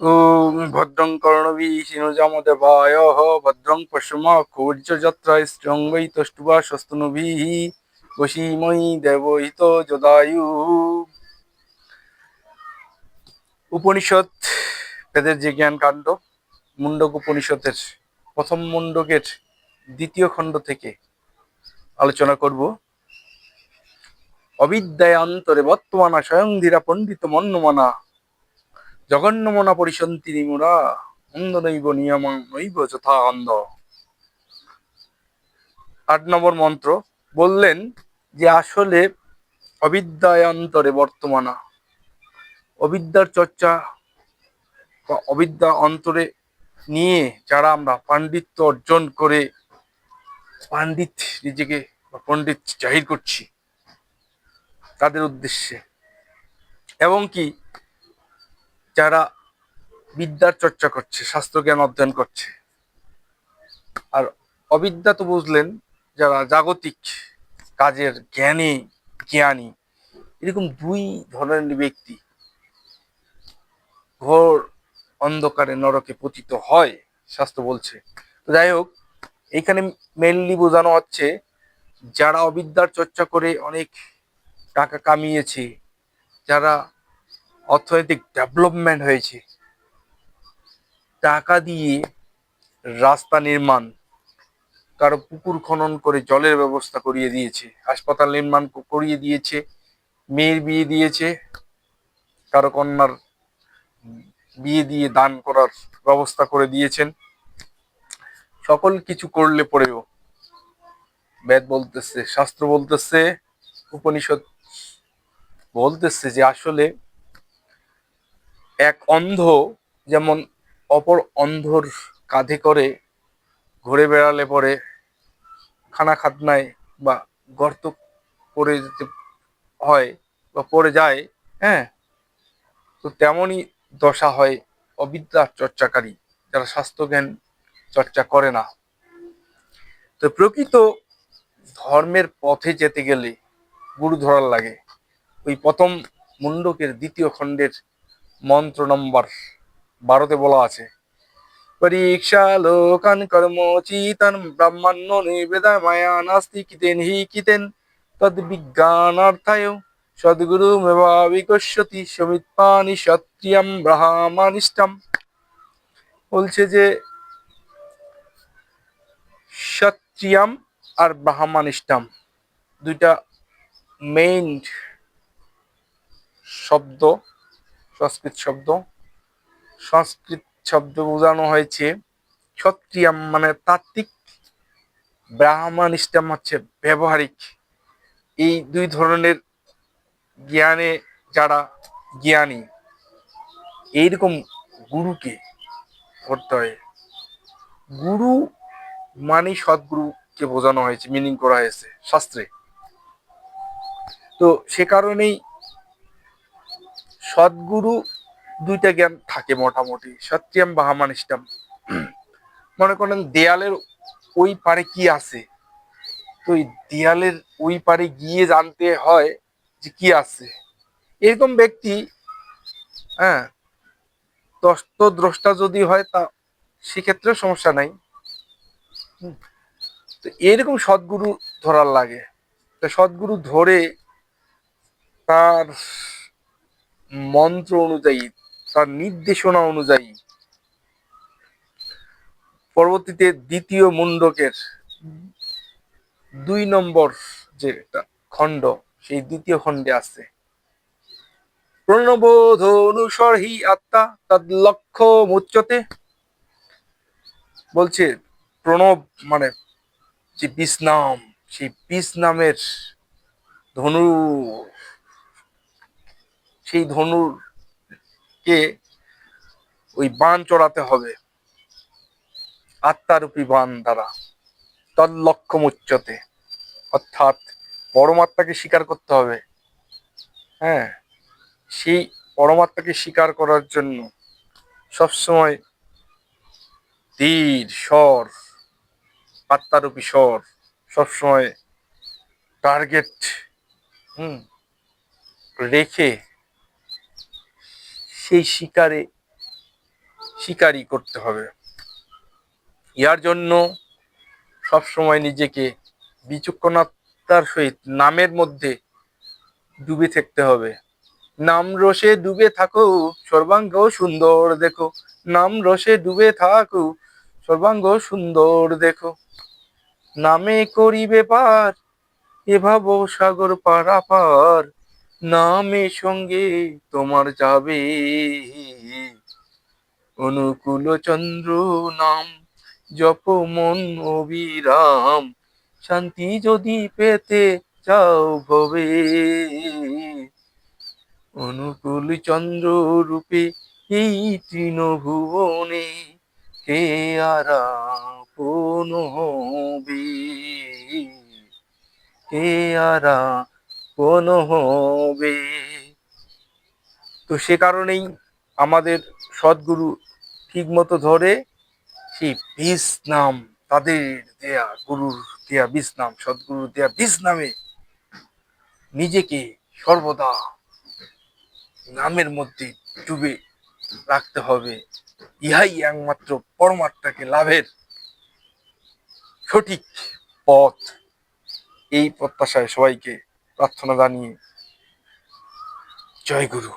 ভদ্রং কর্ণবীষিনুজামদেবায় ভদ্রং পশুমাক্ষৌর্যযাত্রা স্ত্রং বৈ তষ্টুবা স্বস্তুনুভিः বশীময়ী দেবহিত যদায়ু উপনিষদ বেদের যে জ্ঞান কাণ্ড মুন্ডক উপনিষদের প্রথম মুন্ডকের দ্বিতীয় খণ্ড থেকে আলোচনা করব। অবিদ্যায় অন্তরে বর্তমানা স্বয়ং ধীরা পণ্ডিত মন্যমনা জগন্নমনা পরিসন্তি নিমুরা অন্ধ নৈব নিয়ম নৈব যথা অন্ধ আট নম্বর মন্ত্র, বললেন যে আসলে অবিদ্যায় অন্তরে বর্তমানা, অবিদ্যার চর্চা বা অবিদ্যা অন্তরে নিয়ে যারা আমরা পাণ্ডিত্য অর্জন করে পাণ্ডিত নিজেকে বা পণ্ডিত জাহির করছি, তাদের উদ্দেশ্যে। এবং কি যারা বিদ্যার চর্চা করছে, শাস্ত্রজ্ঞান অধ্যয়ন করছে। আর অবিদ্যা তো বুঝলেন, যারা জাগতিক কাজের জ্ঞানী জ্ঞানী, এরকম দুই ধরনের ব্যক্তি ঘোর অন্ধকারে নরকে পতিত হয়, শাস্ত্র বলছে। তো যাই হোক এখানে মেনলি বোঝানো হচ্ছে, যারা অবিদ্যার চর্চা করে অনেক টাকা কামিয়েছে, যারা অর্থনৈতিক ডেভেলপমেন্ট হয়েছে। টাকা দিয়ে রাস্তা নির্মাণ, কারও পুকুর খনন করে জলের ব্যবস্থা করিয়ে দিয়েছে, হাসপাতাল নির্মাণ করিয়ে দিয়েছে, মেয়ের বিয়ে দিয়েছে, কারও কন্যার বিয়ে দিয়ে দান করার ব্যবস্থা করে দিয়েছেন। সকল কিছু করলে পরেও বেদ বলতেছে, শাস্ত্র বলতেছে উপনিষদ বলতেছে যে আসলে এক অন্ধ, যেমন অপর অন্ধর কাঁধে করে ঘুরে বেড়ালে পরে খানা খাতনায় বা গর্ত পড়ে যেতে হয় বা পড়ে যায় হ্যাঁ? তো তেমনই দশা হয় অবিদ্যা চর্চাকারী, যারা স্বাস্থ্যজ্ঞান চর্চা করে না। তো প্রকৃত ধর্মের পথে যেতে গেলে গুরু ধরার লাগে। ওই প্রথম মুন্ডকের দ্বিতীয় খণ্ডের মন্ত্র নম্বর বারোতে বলা আছে, পরীক্ষা লোকান কর্মচিতান ব্রাহ্মণ্য নিবেদা মায়া নাস্তি কিতেন হি কিতেন তদ বিজ্ঞানার্থায় সদ্গুরু মেভাবিকস্যতি সমিত্পানি সত্রিয়াম ব্রাহ্মানিষ্টাম বলছে যে সত্রিয়াম আর ব্রাহ্মানিষ্টাম দুইটা মেইন শব্দ সংস্কৃত শব্দ। সংস্কৃত শব্দ বোঝানো হয়েছে ক্ষত্রিয়াম মানে তাত্ত্বিক ব্রাহ্মণিষ্টাম হচ্ছে ব্যবহারিক। এই দুই ধরনের জ্ঞানে যারা জ্ঞানী, এইরকম গুরুকে ধরতে হয়। গুরু মানে সদ্গুরুকে বোঝানো হয়েছে মিনিং করা হয়েছে শাস্ত্রে। তো সে কারণেই সদ্গুরু দুইটা জ্ঞান থাকে মোটামুটি। সত্যিয়াম বাহামানিষ্টাম মনে করেন দেয়ালের ওই পারে কি আছে? তো ওই দেয়ালের ওই পারে গিয়ে জানতে হয় যে কি আছে। এরকম ব্যক্তি হ্যাঁ তস্ত দ্রষ্টা যদি হয় তা সেক্ষেত্রে সমস্যা নাই। তো এরকম সদ্গুরু ধরার লাগে। তো সদ্গুরু ধরে তার মন্ত্র অনুযায়ী, তার নির্দেশনা অনুযায়ী। পরবর্তীতে দ্বিতীয় মুন্ডকের দুই নম্বর যে একটা খণ্ড, সেই দ্বিতীয় খণ্ডে আছে। প্রণবোধ অনুসর হি আত্মা তার লক্ষ্য মুচ্যতে। বলছে, প্রণব মানে যে বিষ নাম, সেই বিষ নামের ধনু সেই ধনুর কে ওই বান চড়াতে হবে। আত্মারূপী বান দ্বারা। তৎলক্ষ্য মুচ্যতে অর্থাৎ পরমাত্মাকে স্বীকার করতে হবে। হ্যাঁ সেই পরমাত্মাকে স্বীকার করার জন্য সবসময় তীর, স্বর, আত্মারূপী স্বর সবসময় টার্গেট হুম, রেখে সেই শিকারে, শিকারই করতে হবে। ইয়ার জন্য সবসময় নিজেকে বিচক্ষণতার সহিত নামের মধ্যে ডুবে থাকতে হবে। নাম রসে ডুবে থাকো, সর্বাঙ্গ সুন্দর দেখো। নাম রসে ডুবে থাকো, সর্বাঙ্গ সুন্দর দেখো। নামে করিবে পার, এ ভাব সাগর পারাপার। নামে সঙ্গে তোমার যাবে। অনুকূল চন্দ্র নাম, জপ মন অবিরাম, শান্তি যদি পেতে চাও ভবে। অনুকূল চন্দ্র রূপে এই তৃণভুবনে কে আরাপন হবে? কে আরাপন হবে। তো সে কারণেই আমাদের সদ্গুরু ঠিক মতো ধরে সেই বীজ নাম তাদের দেয়া, গুরুর দেয়া বীজ নাম, সদ্গুরুর দেয়া বীজ নামে নিজেকে সর্বদা নামের মধ্যে ডুবে রাখতে হবে। ইহাই একমাত্র পরমাত্মাকে লাভের সঠিক পথ। এই প্রত্যাশায় সবাইকে প্রার্থনা জানিয়ে জয় গুরু।